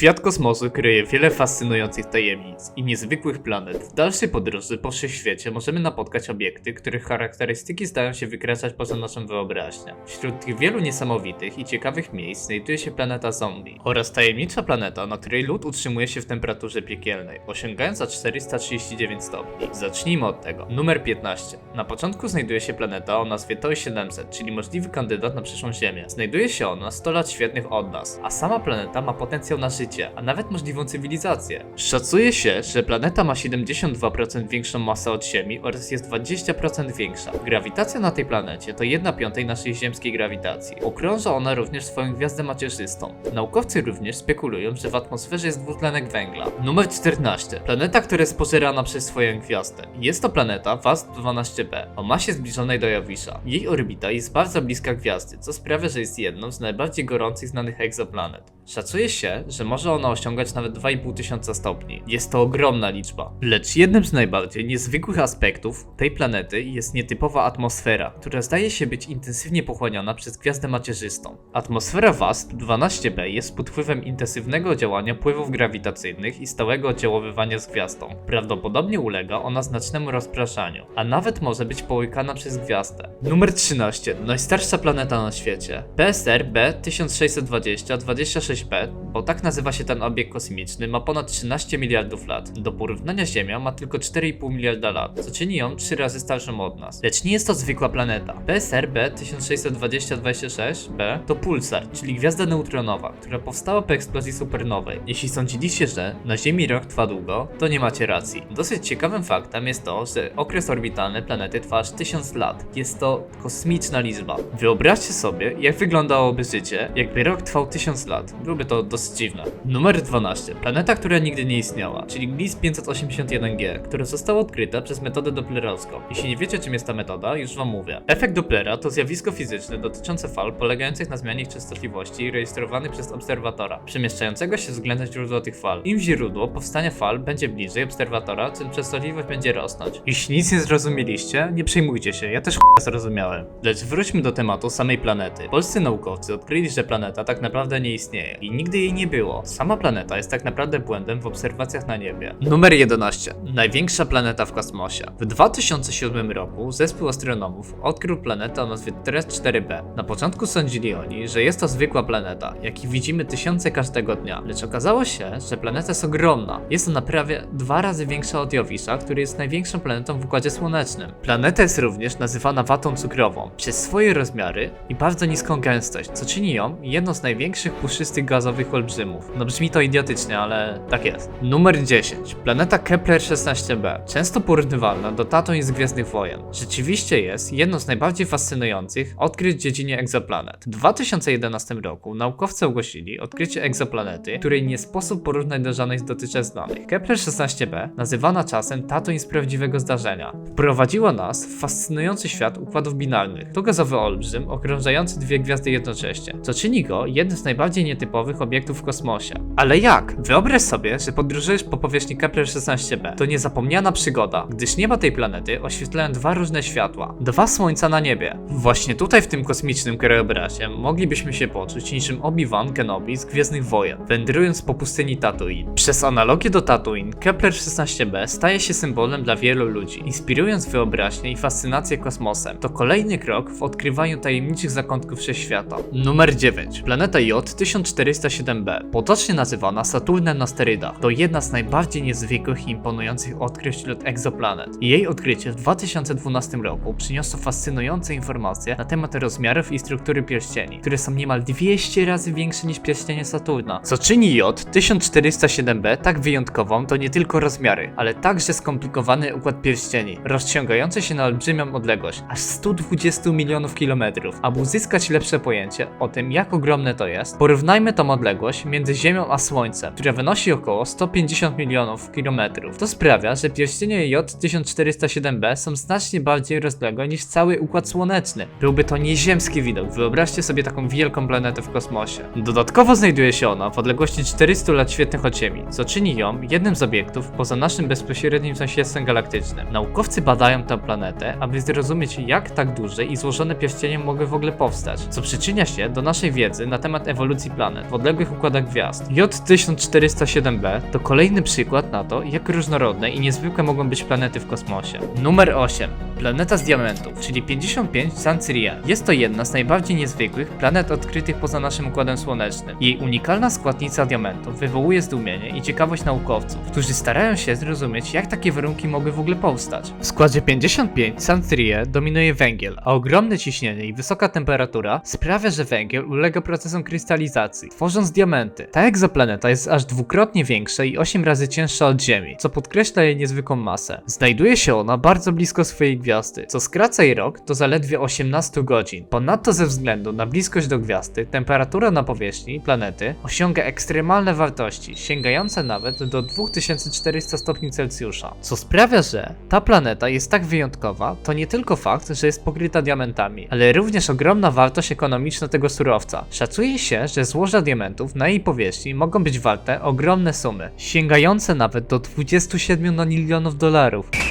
Świat kosmosu kryje wiele fascynujących tajemnic i niezwykłych planet. W dalszej podróży po wszechświecie możemy napotkać obiekty, których charakterystyki zdają się wykraczać poza naszą wyobraźnię. Wśród tych wielu niesamowitych i ciekawych miejsc znajduje się planeta Zombie oraz tajemnicza planeta, na której lód utrzymuje się w temperaturze piekielnej, osiągając aż 439 stopni. Zacznijmy od tego. Numer 15. Na początku znajduje się planeta o nazwie TOI 700, czyli możliwy kandydat na przyszłą Ziemię. Znajduje się ona 100 lat świetnych od nas, a sama planeta ma potencjał na życie, a nawet możliwą cywilizację. Szacuje się, że planeta ma 72% większą masę od Ziemi oraz jest 20% większa. Grawitacja na tej planecie to 1 piątej naszej ziemskiej grawitacji. Okrąża ona również swoją gwiazdę macierzystą. Naukowcy również spekulują, że w atmosferze jest dwutlenek węgla. Numer 14. Planeta, która jest pożerana przez swoją gwiazdę. Jest to planeta WASP-12b o masie zbliżonej do Jowisza. Jej orbita jest bardzo bliska gwiazdy, co sprawia, że jest jedną z najbardziej gorących znanych egzoplanet. Szacuje się, że może ona osiągać nawet 2,5 tysiąca stopni. Jest to ogromna liczba. Lecz jednym z najbardziej niezwykłych aspektów tej planety jest nietypowa atmosfera, która zdaje się być intensywnie pochłaniana przez gwiazdę macierzystą. Atmosfera WASP-12b jest pod wpływem intensywnego działania pływów grawitacyjnych i stałego oddziaływania z gwiazdą. Prawdopodobnie ulega ona znacznemu rozpraszaniu, a nawet może być połykana przez gwiazdę. Numer 13. Najstarsza planeta na świecie. PSR B1620-26b, bo tak nazywa się ten obiekt kosmiczny, ma ponad 13 miliardów lat. Do porównania Ziemia ma tylko 4,5 miliarda lat, co czyni ją 3 razy starszą od nas. Lecz nie jest to zwykła planeta. PSR B1620-26b to pulsar, czyli gwiazda neutronowa, która powstała po eksplozji supernowej. Jeśli sądziliście, że na Ziemi rok trwa długo, to nie macie racji. Dosyć ciekawym faktem jest to, że okres orbitalny planety trwa aż 1000 lat. Jest to kosmiczna liczba. Wyobraźcie sobie, jak wyglądałoby życie, jakby rok trwał 1000 lat. Byłoby to dosyć dziwne. Numer 12. Planeta, która nigdy nie istniała, czyli GLIS 581G, która została odkryta przez metodę doplerowską. Jeśli nie wiecie, czym jest ta metoda, już wam mówię. Efekt Dopplera to zjawisko fizyczne dotyczące fal polegających na zmianie ich częstotliwości rejestrowany przez obserwatora, przemieszczającego się względem źródła tych fal. Im źródło powstania fal będzie bliżej obserwatora, tym częstotliwość będzie rosnąć. Jeśli nic nie zrozumieliście, nie przejmujcie się, ja też ch**a zrozumiałem. Lecz wróćmy do tematu samej planety. Polscy naukowcy odkryli, że planeta tak naprawdę nie istnieje i nigdy jej nie było. Sama planeta jest tak naprawdę błędem w obserwacjach na niebie. Numer 11. Największa planeta w kosmosie. W 2007 roku zespół astronomów odkrył planetę o nazwie TRES-4b. Na początku sądzili oni, że jest to zwykła planeta, jakich widzimy tysiące każdego dnia. Lecz okazało się, że planeta jest ogromna. Jest ona prawie dwa razy większa od Jowisza, który jest największą planetą w Układzie Słonecznym. Planeta jest również nazywana watą cukrową przez swoje rozmiary i bardzo niską gęstość, co czyni ją jedną z największych puszystych gazowych olbrzymów. No brzmi to idiotycznie, ale tak jest. Numer 10. Planeta Kepler-16b. Często porównywalna do Tatooine z Gwiezdnych Wojen. Rzeczywiście jest jedną z najbardziej fascynujących odkryć w dziedzinie egzoplanet. W 2011 roku naukowcy ogłosili odkrycie egzoplanety, której nie sposób porównać do żadnej z dotychczas znanych. Kepler-16b, nazywana czasem Tatooine z prawdziwego zdarzenia, wprowadziła nas w fascynujący świat układów binarnych. To gazowy olbrzym okrążający dwie gwiazdy jednocześnie, co czyni go jednym z najbardziej nietypowych obiektów w kosmosie. Ale jak? Wyobraź sobie, że podróżujesz po powierzchni Kepler-16b. To niezapomniana przygoda, gdyż nieba tej planety oświetlają dwa różne światła, dwa słońca na niebie. Właśnie tutaj w tym kosmicznym krajobrazie moglibyśmy się poczuć niczym Obi-Wan Kenobi z Gwiezdnych Wojen, wędrując po pustyni Tatooine. Przez analogię do Tatooine, Kepler-16b staje się symbolem dla wielu ludzi, inspirując wyobraźnię i fascynację kosmosem. To kolejny krok w odkrywaniu tajemniczych zakątków wszechświata. Numer 9. Planeta J 1407b, potocznie nazywana Saturnem na sterydach, to jedna z najbardziej niezwykłych i imponujących odkryć wśród egzoplanet. Jej odkrycie w 2012 roku przyniosło fascynujące informacje na temat rozmiarów i struktury pierścieni, które są niemal 200 razy większe niż pierścienie Saturna. Co czyni J 1407b tak wyjątkową to nie tylko rozmiary, ale także skomplikowany układ pierścieni, rozciągający się na olbrzymią odległość, aż 120 milionów kilometrów. Aby uzyskać lepsze pojęcie o tym, jak ogromne to jest, porównajmy tą odległość między Ziemią a Słońcem, która wynosi około 150 milionów kilometrów. To sprawia, że pierścienie J 1407b są znacznie bardziej rozległe niż cały Układ Słoneczny. Byłby to nieziemski widok, wyobraźcie sobie taką wielką planetę w kosmosie. Dodatkowo znajduje się ona w odległości 400 lat świetnych od Ziemi, co czyni ją jednym z obiektów poza naszym bezpośrednim sąsiedztwem galaktycznym. Naukowcy badają tę planetę, aby zrozumieć jak tak duże i złożone pierścienie mogły w ogóle powstać, co przyczynia się do naszej wiedzy na temat ewolucji planet w odległych układach gwiazd. Gwiazd. J1407b to kolejny przykład na to, jak różnorodne i niezwykłe mogą być planety w kosmosie. Numer 8. Planeta z diamentów, czyli 55 Sanciriae. Jest to jedna z najbardziej niezwykłych planet odkrytych poza naszym Układem Słonecznym. Jej unikalna składnica diamentów wywołuje zdumienie i ciekawość naukowców, którzy starają się zrozumieć, jak takie warunki mogły w ogóle powstać. W składzie 55 Sanciriae dominuje węgiel, a ogromne ciśnienie i wysoka temperatura sprawia, że węgiel ulega procesom krystalizacji, tworząc diamenty. Ta egzoplaneta jest aż dwukrotnie większa i 8 razy cięższa od Ziemi, co podkreśla jej niezwykłą masę. Znajduje się ona bardzo blisko swojej gwiazdy, co skraca jej rok do zaledwie 18 godzin. Ponadto ze względu na bliskość do gwiazdy, temperatura na powierzchni planety osiąga ekstremalne wartości, sięgające nawet do 2400 stopni Celsjusza. Co sprawia, że ta planeta jest tak wyjątkowa, to nie tylko fakt, że jest pokryta diamentami, ale również ogromna wartość ekonomiczna tego surowca. Szacuje się, że złoża diamentów na jej powierzchni mogą być warte ogromne sumy, sięgające nawet do 27 nonilionów dolarów.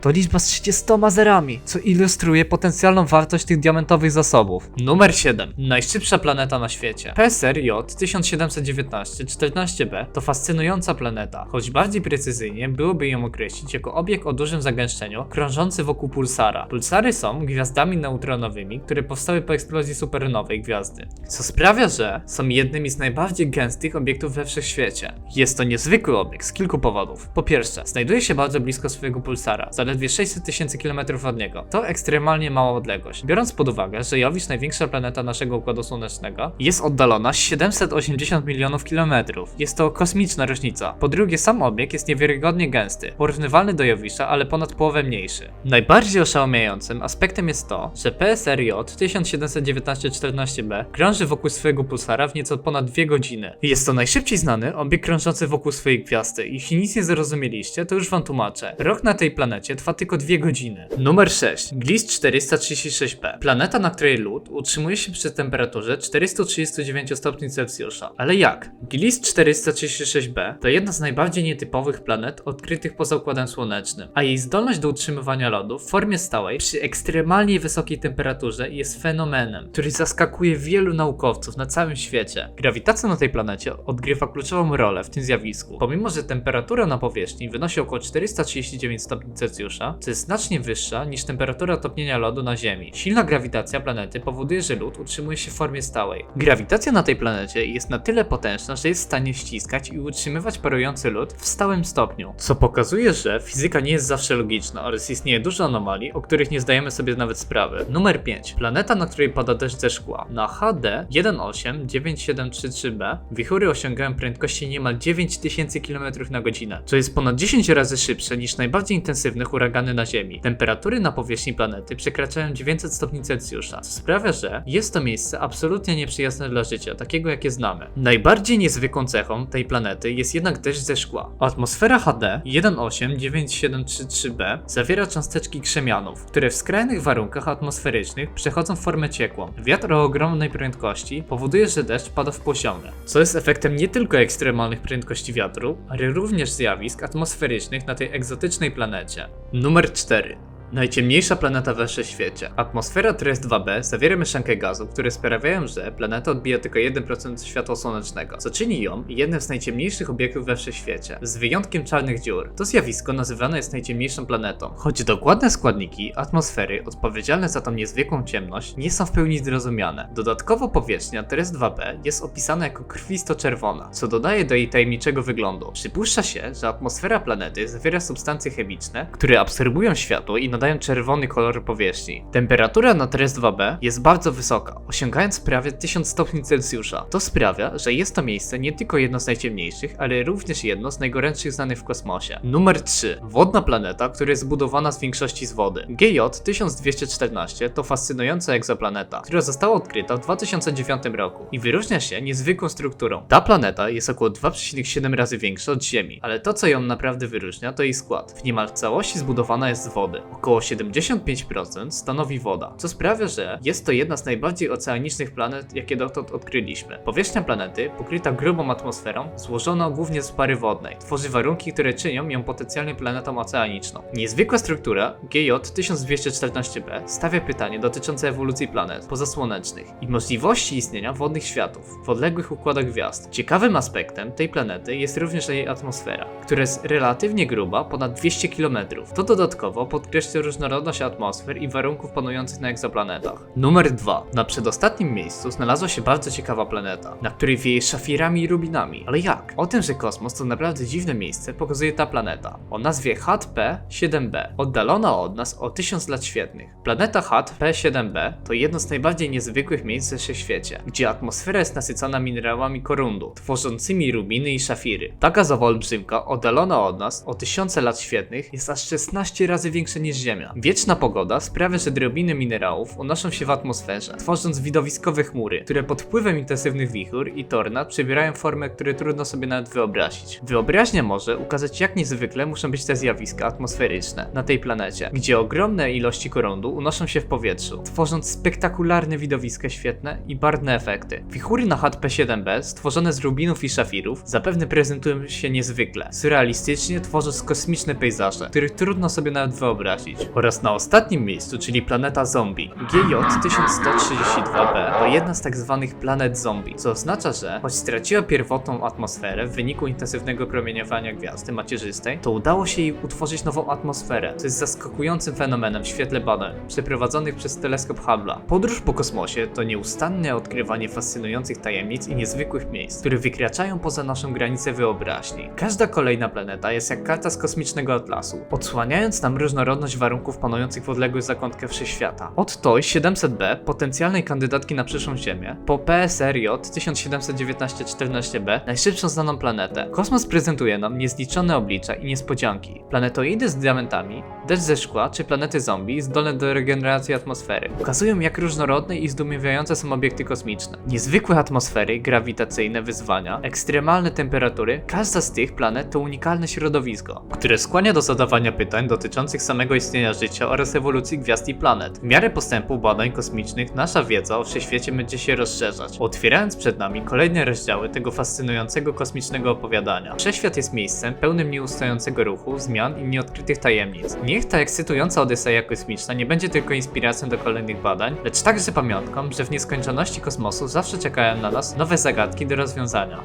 To liczba z 30 zerami, co ilustruje potencjalną wartość tych diamentowych zasobów. Numer 7. Najszybsza planeta na świecie. PSRJ 1719-14b to fascynująca planeta, choć bardziej precyzyjnie byłoby ją określić jako obiekt o dużym zagęszczeniu krążący wokół pulsara. Pulsary są gwiazdami neutronowymi, które powstały po eksplozji supernowej gwiazdy, co sprawia, że są jednymi z najbardziej gęstych obiektów we wszechświecie. Jest to niezwykły obiekt z kilku powodów. Po pierwsze, znajduje się bardzo blisko swojego pulsara, zaledwie 600 tysięcy kilometrów od niego. To ekstremalnie mała odległość. Biorąc pod uwagę, że Jowisz, największa planeta naszego Układu Słonecznego, jest oddalona 780 milionów kilometrów. Jest to kosmiczna różnica. Po drugie, sam obiekt jest niewiarygodnie gęsty, porównywalny do Jowisza, ale ponad połowę mniejszy. Najbardziej oszałamiającym aspektem jest to, że PSRJ 1719-14b krąży wokół swojego pulsara w nieco ponad 2 godziny. Jest to najszybciej znany obiekt krążący wokół swojej gwiazdy. Jeśli nic nie zrozumieliście, to już wam tłumaczę. Rok na tej planecie trwa tylko 2 godziny. Numer 6. Gliss 436b. Planeta, na której lód utrzymuje się przy temperaturze 439 stopni Celsjusza. Ale jak? Gliss 436b to jedna z najbardziej nietypowych planet odkrytych poza Układem Słonecznym, a jej zdolność do utrzymywania lodu w formie stałej przy ekstremalnie wysokiej temperaturze jest fenomenem, który zaskakuje wielu naukowców na całym świecie. Grawitacja na tej planecie odgrywa kluczową rolę w tym zjawisku. Pomimo, że temperatura na powierzchni wynosi około 439 stopni Celsjusza, co jest znacznie wyższa niż temperatura topnienia lodu na Ziemi. Silna grawitacja planety powoduje, że lód utrzymuje się w formie stałej. Grawitacja na tej planecie jest na tyle potężna, że jest w stanie ściskać i utrzymywać parujący lód w stałym stopniu, co pokazuje, że fizyka nie jest zawsze logiczna oraz istnieje dużo anomalii, o których nie zdajemy sobie nawet sprawy. Numer 5. Planeta, na której pada deszcz ze szkła. Na HD 189733b wichury osiągają prędkości niemal 9000 km na godzinę, co jest ponad 10 razy szybsze niż najbardziej intensywne huragany na Ziemi. Temperatury na powierzchni planety przekraczają 900 stopni Celsjusza, co sprawia, że jest to miejsce absolutnie nieprzyjazne dla życia, takiego jakie znamy. Najbardziej niezwykłą cechą tej planety jest jednak deszcz ze szkła. Atmosfera HD 189733b zawiera cząsteczki krzemianów, które w skrajnych warunkach atmosferycznych przechodzą w formę ciekłą. Wiatr o ogromnej prędkości powoduje, że deszcz pada w poziomie, co jest efektem nie tylko ekstremalnych prędkości wiatru, ale również zjawisk atmosferycznych na tej egzotycznej planecie. Numer 4. Najciemniejsza planeta we wszechświecie. Atmosfera TRS-2b zawiera mieszankę gazów, które sprawiają, że planeta odbija tylko 1% światła słonecznego, co czyni ją jednym z najciemniejszych obiektów we wszechświecie, z wyjątkiem czarnych dziur. To zjawisko nazywane jest najciemniejszą planetą, choć dokładne składniki atmosfery odpowiedzialne za tą niezwykłą ciemność nie są w pełni zrozumiane. Dodatkowo powierzchnia TRS-2b jest opisana jako krwisto-czerwona, co dodaje do jej tajemniczego wyglądu. Przypuszcza się, że atmosfera planety zawiera substancje chemiczne, które absorbują światło i nadają czerwony kolor powierzchni. Temperatura na TRS-2b jest bardzo wysoka, osiągając prawie 1000 stopni Celsjusza. To sprawia, że jest to miejsce nie tylko jedno z najciemniejszych, ale również jedno z najgorętszych znanych w kosmosie. Numer 3. Wodna planeta, która jest zbudowana z większości z wody. GJ 1214 to fascynująca egzoplaneta, która została odkryta w 2009 roku i wyróżnia się niezwykłą strukturą. Ta planeta jest około 2,7 razy większa od Ziemi, ale to co ją naprawdę wyróżnia to jej skład. W niemal całości zbudowana jest z wody. Około Około 75% stanowi woda, co sprawia, że jest to jedna z najbardziej oceanicznych planet, jakie dotąd odkryliśmy. Powierzchnia planety, pokryta grubą atmosferą, złożona głównie z pary wodnej, tworzy warunki, które czynią ją potencjalnie planetą oceaniczną. Niezwykła struktura GJ 1214b stawia pytanie dotyczące ewolucji planet pozasłonecznych i możliwości istnienia wodnych światów w odległych układach gwiazd. Ciekawym aspektem tej planety jest również jej atmosfera, która jest relatywnie gruba, ponad 200 km. To dodatkowo podkreśla różnorodność atmosfer i warunków panujących na egzoplanetach. Numer 2. Na przedostatnim miejscu znalazła się bardzo ciekawa planeta, na której wieje szafirami i rubinami. Ale jak? O tym, że kosmos to naprawdę dziwne miejsce, pokazuje ta planeta. O nazwie HAT-P7b, oddalona od nas o 1000 lat świetnych. Planeta HAT-P7b to jedno z najbardziej niezwykłych miejsc we wszechświecie, gdzie atmosfera jest nasycona minerałami korundu, tworzącymi rubiny i szafiry. Ta gazowa olbrzymka, oddalona od nas o tysiące lat świetnych, jest aż 16 razy większa niż Ziemia. Wieczna pogoda sprawia, że drobiny minerałów unoszą się w atmosferze, tworząc widowiskowe chmury, które pod wpływem intensywnych wichur i tornad przybierają formę, które trudno sobie nawet wyobrazić. Wyobraźnia może ukazać, jak niezwykle muszą być te zjawiska atmosferyczne na tej planecie, gdzie ogromne ilości korundu unoszą się w powietrzu, tworząc spektakularne widowiska świetne i barwne efekty. Wichury na HTP-7b, stworzone z rubinów i szafirów, zapewne prezentują się niezwykle, surrealistycznie tworząc kosmiczne pejzaże, których trudno sobie nawet wyobrazić. Oraz na ostatnim miejscu, czyli planeta zombie. GJ-1132b to jedna z tak zwanych planet zombie, co oznacza, że choć straciła pierwotną atmosferę w wyniku intensywnego promieniowania gwiazdy macierzystej, to udało się jej utworzyć nową atmosferę, co jest zaskakującym fenomenem w świetle badań przeprowadzonych przez teleskop Hubble'a. Podróż po kosmosie to nieustanne odkrywanie fascynujących tajemnic i niezwykłych miejsc, które wykraczają poza naszą granicę wyobraźni. Każda kolejna planeta jest jak karta z kosmicznego atlasu, odsłaniając nam różnorodność warunków panujących w odległych zakątkach wszechświata. Od TOI 700b, potencjalnej kandydatki na przyszłą Ziemię, po PSRJ 1719-14b, najszybszą znaną planetę. Kosmos prezentuje nam niezliczone oblicza i niespodzianki. Planetoidy z diamentami, deszcz ze szkła czy planety zombie zdolne do regeneracji atmosfery. Ukazują jak różnorodne i zdumiewające są obiekty kosmiczne. Niezwykłe atmosfery, grawitacyjne wyzwania, ekstremalne temperatury, każda z tych planet to unikalne środowisko, które skłania do zadawania pytań dotyczących samego istnienia życia oraz ewolucji gwiazd i planet. W miarę postępu badań kosmicznych nasza wiedza o wszechświecie będzie się rozszerzać, otwierając przed nami kolejne rozdziały tego fascynującego kosmicznego opowiadania. Wszechświat jest miejscem pełnym nieustającego ruchu, zmian i nieodkrytych tajemnic. Niech ta ekscytująca odyseja kosmiczna nie będzie tylko inspiracją do kolejnych badań, lecz także pamiątką, że w nieskończoności kosmosu zawsze czekają na nas nowe zagadki do rozwiązania.